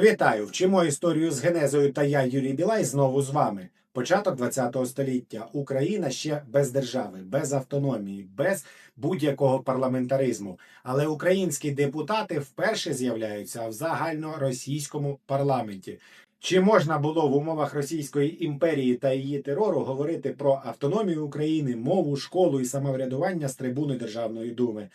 Вітаю! Вчимо історію з генезою та я, Юрій Білай, знову з вами. Початок ХХ століття. Україна ще без держави, без автономії, без будь-якого парламентаризму. Але українські депутати вперше з'являються в загальноросійському парламенті. Чи можна було в умовах Російської імперії та її терору говорити про автономію України, мову, школу і самоврядування з трибуни Державної думи?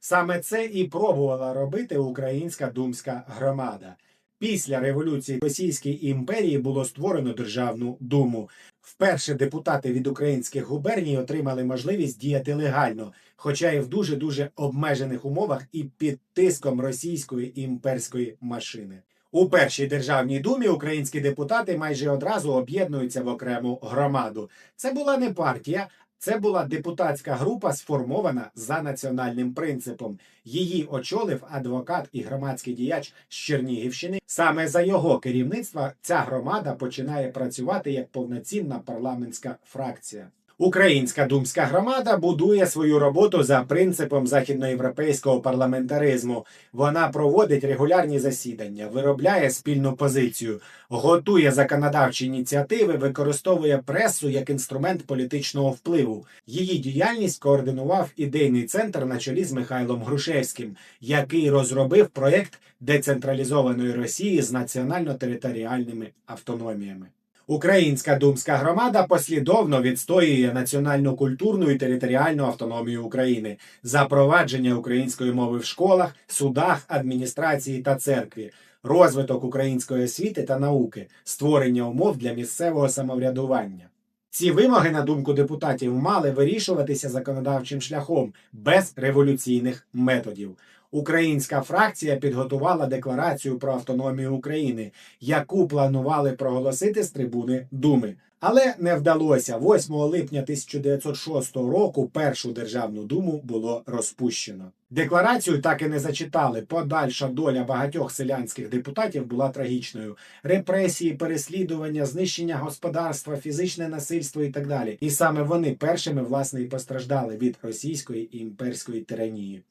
Саме це і пробувала робити українська думська громада. Після революції Російської імперії було створено Державну думу. Вперше депутати від українських губерній отримали можливість діяти легально, хоча і в дуже дуже обмежених умовах і під тиском російської імперської машини. У першій державній думі українські депутати майже одразу об'єднуються в окрему громаду. Це була не партія, це була депутатська група, сформована за національним принципом. Її очолив адвокат і громадський діяч з Чернігівщини. Саме за його керівництва ця громада починає працювати як повноцінна парламентська фракція. Українська думська громада будує свою роботу за принципом західноєвропейського парламентаризму. Вона проводить регулярні засідання, виробляє спільну позицію, готує законодавчі ініціативи, використовує пресу як інструмент політичного впливу. Її діяльність координував ідейний центр на чолі з Михайлом Грушевським, який розробив проєкт децентралізованої Росії з національно-територіальними автономіями. Українська думська громада послідовно відстоює національну культурну і територіальну автономію України, запровадження української мови в школах, судах, адміністрації та церкві, розвиток української освіти та науки, створення умов для місцевого самоврядування. Ці вимоги, на думку депутатів, мали вирішуватися законодавчим шляхом без революційних методів. Українська фракція підготувала декларацію про автономію України, яку планували проголосити з трибуни Думи. Але не вдалося. 8 липня 1906 року першу державну думу було розпущено. Декларацію так і не зачитали. Подальша доля багатьох селянських депутатів була трагічною: репресії, переслідування, знищення господарства, фізичне насильство і так далі. І саме вони першими власне і постраждали від російської імперської тиранії.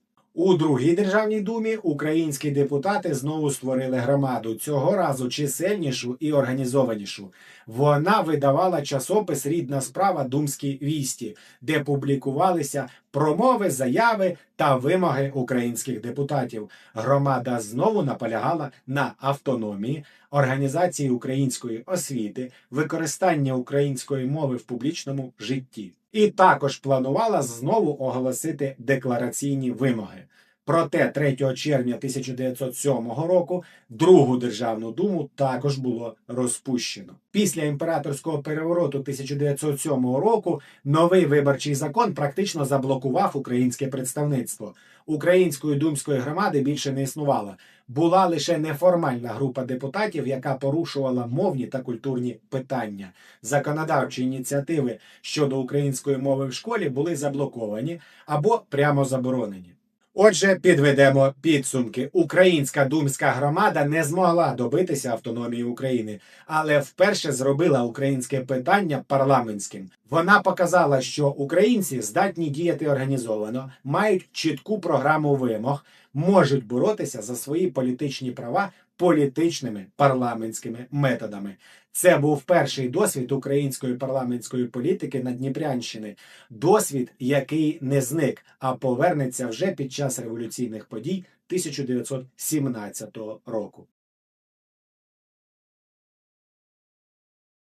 У другій державній думі українські депутати знову створили громаду, цього разу чисельнішу і організованішу. Вона видавала часопис Рідна справа Думські вісті, де публікувалися промови, заяви та вимоги українських депутатів. Громада знову наполягала на автономії, організації української освіти, використання української мови в публічному житті. І також планувала знову оголосити деклараційні вимоги. Проте 3 червня 1907 року Другу державну думу також було розпущено. Після імператорського перевороту 1907 року новий виборчий закон практично заблокував українське представництво. Української думської громади більше не існувало. Була лише неформальна група депутатів, яка порушувала мовні та культурні питання. Законодавчі ініціативи щодо української мови в школі були заблоковані або прямо заборонені. Отже, підведемо підсумки. Українська думська громада не змогла добитися автономії України, але вперше зробила українське питання парламентським. Вона показала, що українці здатні діяти організовано, мають чітку програму вимог, можуть боротися за свої політичні права політичними парламентськими методами. Це був перший досвід української парламентської політики на Дніпрянщини, досвід, який не зник, а повернеться вже під час революційних подій 1917 року.